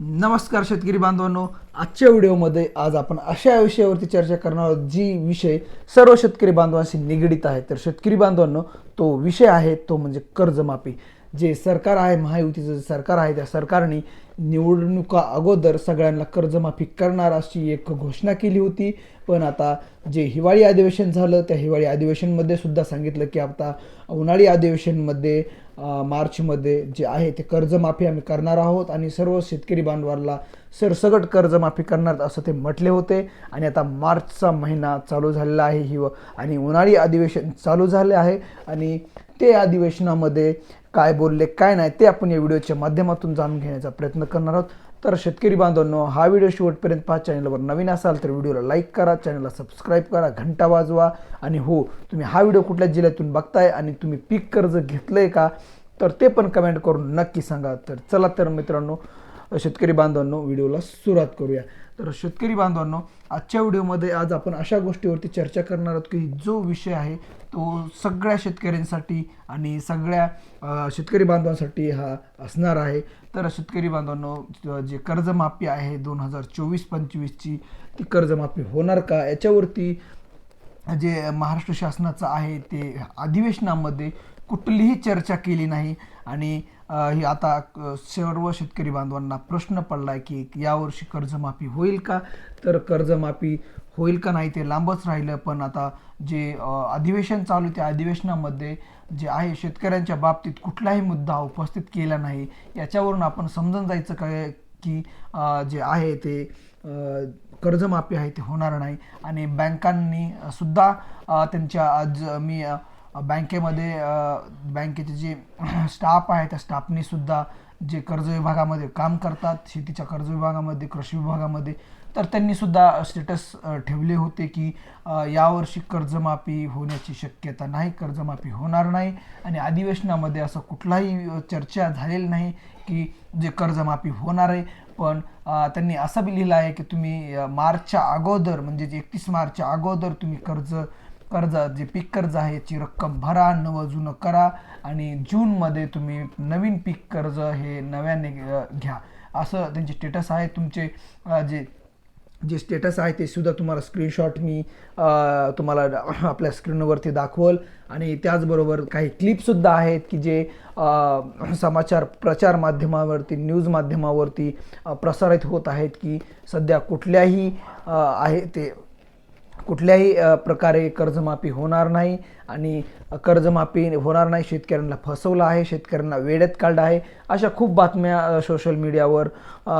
नमस्कार शेतकरी बांधवांनो आजच्या व्हिडिओमध्ये आज आपण अशा विषयावरती चर्चा करणार आहोत जी विषय सर्व शेतकरी बांधवांशी निगडीत आहे. तर शेतकरी बांधवांनो तो विषय आहे तो म्हणजे कर्जमाफी. जे सरकार आहे महायुतीचं जे सरकार आहे त्या सरकारने निवडणुका अगोदर सगळ्यांना कर्जमाफी करणार अशी एक घोषणा केली होती. पण आता जे हिवाळी अधिवेशन झालं त्या हिवाळी अधिवेशनमध्ये सुद्धा सांगितलं की आता उन्हाळी अधिवेशनमध्ये मार्चमध्ये जे आहे ते कर्जमाफी आम्ही करणार आहोत आणि सर्व शेतकरी बांधवांना सरसगट कर्जमाफी करणार असं ते म्हटले होते. आणि आता मार्चचा महिना चालू झालेला आहे हिव आणि उन्हाळी अधिवेशन चालू झाले आहे. आणि ते अधिवेशनामध्ये काय बोलले काय नाही ते आपण या व्हिडिओच्या माध्यमातून जाणून घेण्याचा प्रयत्न करणार आहोत. तर शेतकरी बांधवांनो हा व्हिडिओ शेवटपर्यंत पहा. चॅनलवर नवीन असाल तर व्हिडिओला लाईक करा चॅनलला सबस्क्राईब करा घंटा वाजवा. आणि हो तुम्ही हा व्हिडिओ कुठल्या जिल्ह्यातून बघताय आणि तुम्ही पीक कर्ज घेतलं आहे का तर ते पण कमेंट करून नक्की सांगा. तर चला तर मित्रांनो शेतकरी बांधवांनो व्हिडिओला सुरुवात करूया. तर शेतकरी बांधवांनो आजच्या व्हिडिओमध्ये आज आपण अशा गोष्टीवरती चर्चा करणार आहोत की जो विषय आहे तो सगळ्या शेतकऱ्यांसाठी आणि सगळ्या शेतकरी बांधवांसाठी हा असणार आहे. तर शेतकरी बांधवांनो जे कर्जमाफी आहे दोन हजार चोवीस पंचवीसची ती कर्जमाफी होणार का? याच्यावरती जे महाराष्ट्र शासनाचं आहे ते अधिवेशनामध्ये कुठलीही चर्चा केली नाही आणि ही आता सर्व शेतकरी बांधवांना प्रश्न पडला आहे की यावर्षी कर्जमाफी होईल का? तर कर्जमाफी होईल का नाही ते लांबच राहिलं पण आता जे अधिवेशन चालू त्या अधिवेशनामध्ये जे आहे शेतकऱ्यांच्या बाबतीत कुठलाही मुद्दा उपस्थित केला नाही. याच्यावरून आपण समजून जायचं काय की जे आहे ते कर्जमाफी आहे ते होणार नाही. आणि बँकांनी सुद्धा त्यांच्या आज मी बँकेमध्ये बँकेचे जे स्टाफ आहे त्या स्टाफनी सुद्धा जे कर्ज विभागामध्ये काम करतात शेतीच्या कर्ज विभागामध्ये कृषी विभागामध्ये तर त्यांनी सुद्धा स्टेटस ठेवले होते की यावर्षी कर्जमाफी होण्याची शक्यता नाही कर्जमाफी होणार नाही आणि अधिवेशनामध्ये असं कुठलाही चर्चा झालेली नाही की जे कर्जमाफी होणार आहे. पण त्यांनी असं बी लिहिलं आहे की तुम्ही मार्चच्या अगोदर म्हणजे एकतीस मार्चच्या अगोदर तुम्ही कर्ज कर्ज जे पीक कर्ज आहे याची रक्कम भरा नवं जुनं करा आणि जूनमध्ये तुम्ही नवीन पीक कर्ज हे नव्याने घ्या. असं त्यांचे स्टेटस आहे. तुमचे जे जे स्टेटस आहे ते सुद्धा तुम्हाला स्क्रीनशॉट मी तुम्हाला आपल्या स्क्रीनवरती दाखवल. आणि त्याचबरोबर काही क्लिपसुद्धा आहेत की जे समाचार प्रचार माध्यमावरती न्यूज माध्यमावरती प्रसारित होत आहेत की सध्या कुठल्याही आहे ते कुठल्याही प्रकारे कर्जमाफी होणार नाही. आणि कर्जमाफी होणार नाही शेतकऱ्यांना फसवलं आहे शेतकऱ्यांना वेळेत काढलं आहे अशा खूप बातम्या सोशल मीडियावर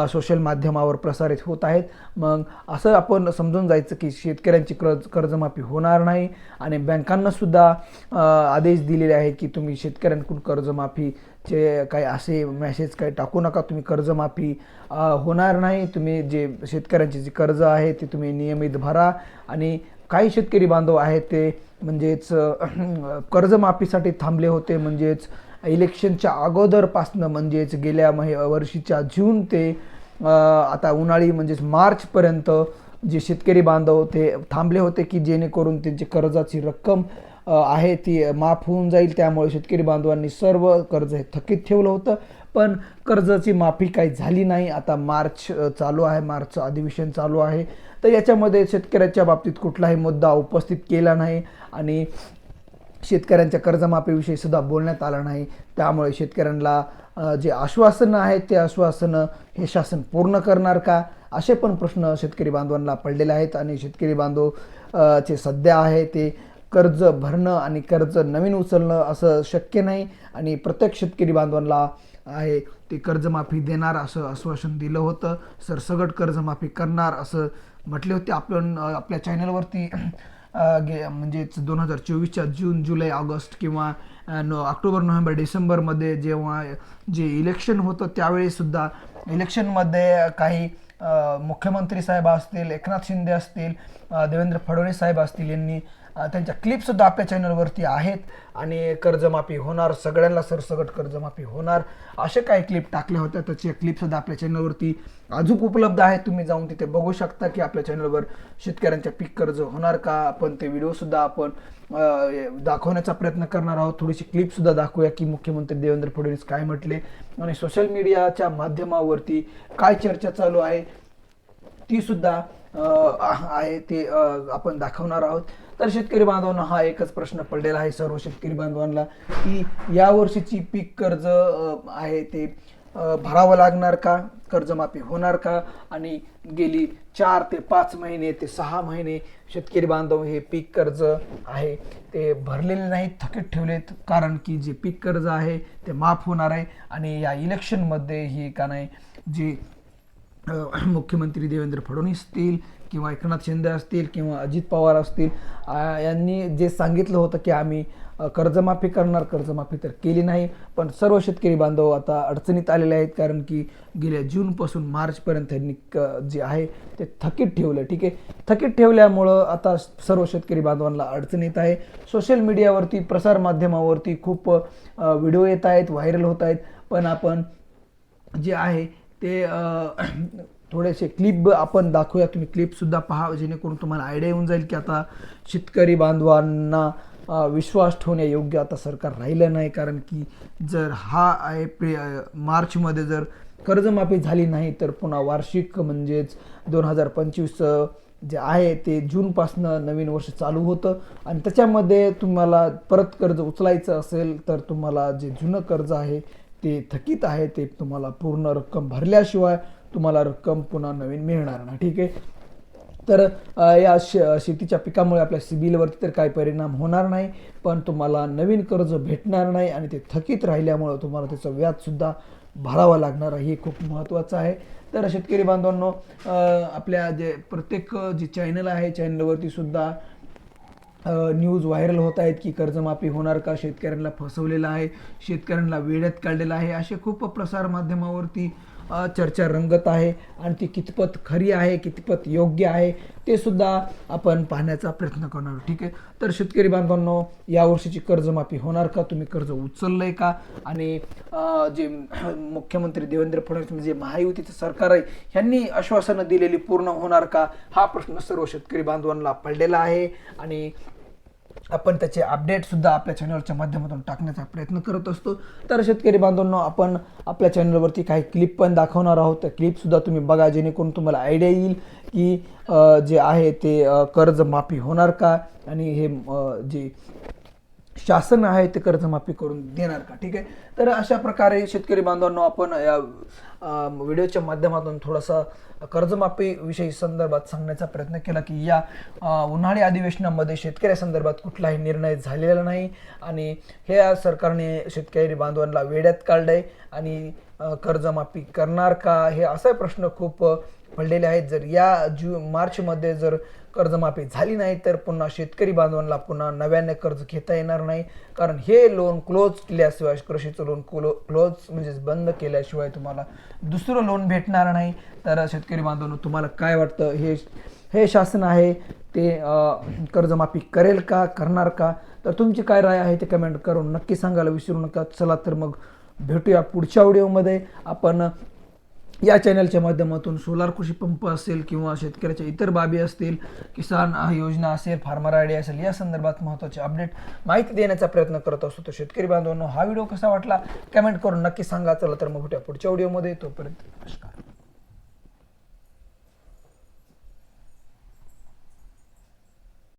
सोशल माध्यमावर प्रसारित होत आहेत. मग असं आपण समजून जायचं की शेतकऱ्यांची कर्ज कर्जमाफी होणार नाही आणि बँकांनासुद्धा आदेश दिलेले आहेत की तुम्ही शेतकऱ्यांकडून कर्जमाफीचे काही असे मेसेज काही टाकू नका तुम्ही कर्जमाफी होणार नाही तुम्ही जे शेतकऱ्यांचे जे कर्ज आहे ते तुम्ही नियमित भरा आणि काही शेतकरी बांधव आहेत ते म्हणजेच कर्जमाफीसाठी थांबले होते. म्हणजेच इलेक्शनच्या अगोदरपासनं म्हणजेच गेल्या महि वर्षीच्या जून ते आता उन्हाळी म्हणजेच मार्चपर्यंत जे शेतकरी बांधव ते थांबले होते की जेणेकरून त्यांची कर्जाची रक्कम आहे ती माफ होऊन जाईल. त्यामुळे शेतकरी बांधवांनी सर्व कर्ज हे थकीत ठेवलं होतं. पण कर्जाची माफी काही झाली नाही. आता मार्च चालू आहे. मार्चचं अधिवेशन चालू आहे. तर याच्यामध्ये शेतकऱ्याच्या बाबतीत कुठलाही मुद्दा उपस्थित केला नाही आणि शेतकऱ्यांच्या कर्जमाफीविषयी सुद्धा बोलण्यात आला नाही. त्यामुळे शेतकऱ्यांना जे आश्वासनं आहेत ते आश्वासनं हे शासन पूर्ण करणार का? असे पण प्रश्न शेतकरी बांधवांना पडलेले आहेत आणि शेतकरी बांधव जे सध्या आहे ते कर्ज भरणं आणि कर्ज नवीन उचलणं असं शक्य नाही आणि प्रत्येक शेतकरी बांधवांना आहे ते कर्जमाफी देणार असं आश्वासन दिलं होतं. सरसगट कर्जमाफी करणार असं म्हटले होते आपण आपल्या चॅनलवरती गे म्हणजेच दोन हजार चोवीसच्या जून जुलै ऑगस्ट किंवा नो ऑक्टोबर नोव्हेंबर डिसेंबरमध्ये जेव्हा जे इलेक्शन होतं त्यावेळीसुद्धा इलेक्शनमध्ये काही मुख्यमंत्री साहेब असतील एकनाथ शिंदे असतील देवेंद्र फडणवीस साहेब असतील यांनी त्यांच्या क्लिपसुद्धा आपल्या चॅनलवरती आहेत. आणि कर्जमाफी होणार सगळ्यांना सरसकट कर्जमाफी होणार असे काही क्लिप टाकल्या होत्या. त्याचे क्लिपसुद्धा आपल्या चॅनलवरती अजून उपलब्ध आहेत तुम्ही जाऊन तिथे बघू शकता की आपल्या चॅनलवर शेतकऱ्यांच्या पीक कर्ज होणार का? आपण ते व्हिडिओसुद्धा आपण दाखवण्याचा प्रयत्न करणार आहोत. थोडीशी क्लिपसुद्धा दाखवूया की मुख्यमंत्री देवेंद्र फडणवीस काय म्हटले. आणि सोशल मीडियाच्या माध्यमावरती काय चर्चा चालू आहे ती सुद्धा आहे ते आपण दाखवणार आहोत. तर शेतकरी बांधवांना हा एकच प्रश्न पडलेला आहे. सर्व शेतकरी बांधवांना की या वर्षीची पीक कर्ज आहे ते भरावं लागणार का? कर्जमाफी होणार का? आणि गेली चार ते पाच महिने ते सहा महिने शेतकरी बांधव हे पीक कर्ज आहे ते भरलेले नाहीत थकीत ठेवलेत. कारण की जे पीक कर्ज आहे ते माफ होणार आहे. आणि या इलेक्शनमध्ये ही का नाही जे मुख्यमंत्री देवेंद्र फडणवीस असतील किंवा एकनाथ शिंदे असतील किंवा अजित पवार असतील यांनी जे सांगितलं होतं की आम्ही कर्जमाफी करणार कर्जमाफी तर केली नाही पण सर्व शेतकरी बांधव आता अडचणीत आलेले आहेत कारण की गेल्या जूनपासून मार्चपर्यंत त्यांनी क जे आहे ते थकीत ठेवलं ठीक आहे? थकीत ठेवल्यामुळं आता सर्व शेतकरी बांधवांना अडचणीत आहे. सोशल मीडियावरती प्रसारमाध्यमावरती खूप व्हिडिओ येत आहेत व्हायरल होत आहेत पण आपण जे आहे ते थोडेसे क्लिप आपण दाखवूया. तुम्ही क्लिपसुद्धा पहा जेणेकरून तुम्हाला आयडिया येऊन जाईल की आता शेतकरी बांधवांना विश्वास ठेवण्यायोग्य आता सरकार राहिलं नाही. कारण की जर हा एप्रिल मार्चमध्ये जर कर्जमाफी झाली नाही तर पुन्हा वार्षिक म्हणजेच दोन हजार पंचवीस जे आहे ते जूनपासनं नवीन वर्ष चालू होतं. आणि त्याच्यामध्ये तुम्हाला परत कर्ज उचलायचं असेल तर तुम्हाला जे जुनं कर्ज आहे ते थकीत आहे ते तुम्हाला पूर्ण रक्कम भरल्याशिवाय तुम्हाला रक्कम पुन्हा नवीन मिळणार ना ठीक आहे? तर या श शेतीच्या पिकामुळे आपल्या सिबिलवरती तर काही परिणाम होणार नाही पण तुम्हाला नवीन कर्ज भेटणार नाही आणि ते थकीत राहिल्यामुळं तुम्हाला त्याचं व्याजसुद्धा भरावं लागणार आहे. हे खूप महत्त्वाचं आहे. तर शेतकरी बांधवांनो आपल्या जे प्रत्येक जे चॅनल आहे चॅनलवरती सुद्धा न्यूज व्हायरल होत आहेत की कर्जमाफी होणार का? शेतकऱ्यांना फसवलेलं आहे. शेतकऱ्यांना वेड्यात काढलेलं आहे. असे खूप प्रसारमाध्यमावरती चर्चा रंगत आहे. आणि ती कितपत खरी आहे कितपत योग्य आहे ते सुद्धा आपण पाहण्याचा प्रयत्न करणार. ठीक आहे? तर शेतकरी बांधवांनो यावर्षीची कर्जमाफी होणार का? तुम्ही कर्ज उचललंय का? आणि जे मुख्यमंत्री देवेंद्र फडणवीस म्हणजे जे महायुतीचं सरकार आहे ह्यांनी आश्वासनं दिलेली पूर्ण होणार का? हा प्रश्न सर्व शेतकरी बांधवांना पडलेला आहे. आणि आपण त्याचे अपडेटसुद्धा आपल्या चॅनलच्या माध्यमातून टाकण्याचा प्रयत्न करत असतो. तर शेतकरी बांधवांनो आपण आपल्या चॅनलवरती काही क्लिप पण दाखवणार आहोत. त्या क्लिपसुद्धा तुम्ही बघा जेणेकरून तुम्हाला आयडिया येईल की जे आहे ते कर्जमाफी होणार का? आणि हे जे शासन आहे ते कर्जमाफी करून देणार का? ठीक आहे? तर अशा प्रकारे शेतकरी बांधवांना आपण या व्हिडिओच्या माध्यमातून थोडासा कर्जमाफी विषयी संदर्भात सांगण्याचा प्रयत्न केला की या उन्हाळी अधिवेशनामध्ये शेतकऱ्या संदर्भात कुठलाही निर्णय झालेला नाही आणि हे सरकारने शेतकरी बांधवांना वेड्यात काढलंय आणि कर्जमाफी करणार का? हे असा प्रश्न खूप पडलेले आहेत. जर या जू मार्चमध्ये जर कर्जमाफी झाली नाही तर पुन्हा शेतकरी बांधवांना पुन्हा नव्याने कर्ज घेता येणार नाही. कारण हे लोन क्लोज केल्याशिवाय कृषीचं लोन क्लो क्लोज म्हणजेच बंद केल्याशिवाय तुम्हाला दुसरं लोन भेटणार नाही. तर शेतकरी बांधवांनो तुम्हाला काय वाटतं? हे हे शासन आहे ते कर्जमाफी करेल का करणार का? तर तुमची काय राय आहे ते कमेंट करून नक्की सांगायला विसरू नका. चला तर मग भेटूया पुढच्या व्हिडिओमध्ये आपण या चॅनलच्या माध्यमातून सोलार कृषी पंप असेल किंवा शेतकऱ्याच्या इतर बाबी असतील किसान योजना असेल फार्मर आय डी असेल या संदर्भात महत्त्वाचे अपडेट माहिती देण्याचा प्रयत्न करत असतो. तर शेतकरी बांधवांनो हा व्हिडिओ कसा वाटला? कमेंट करून नक्की सांगा. चला तर मग भेटूया पुढच्या व्हिडिओमध्ये. तोपर्यंत नमस्कार.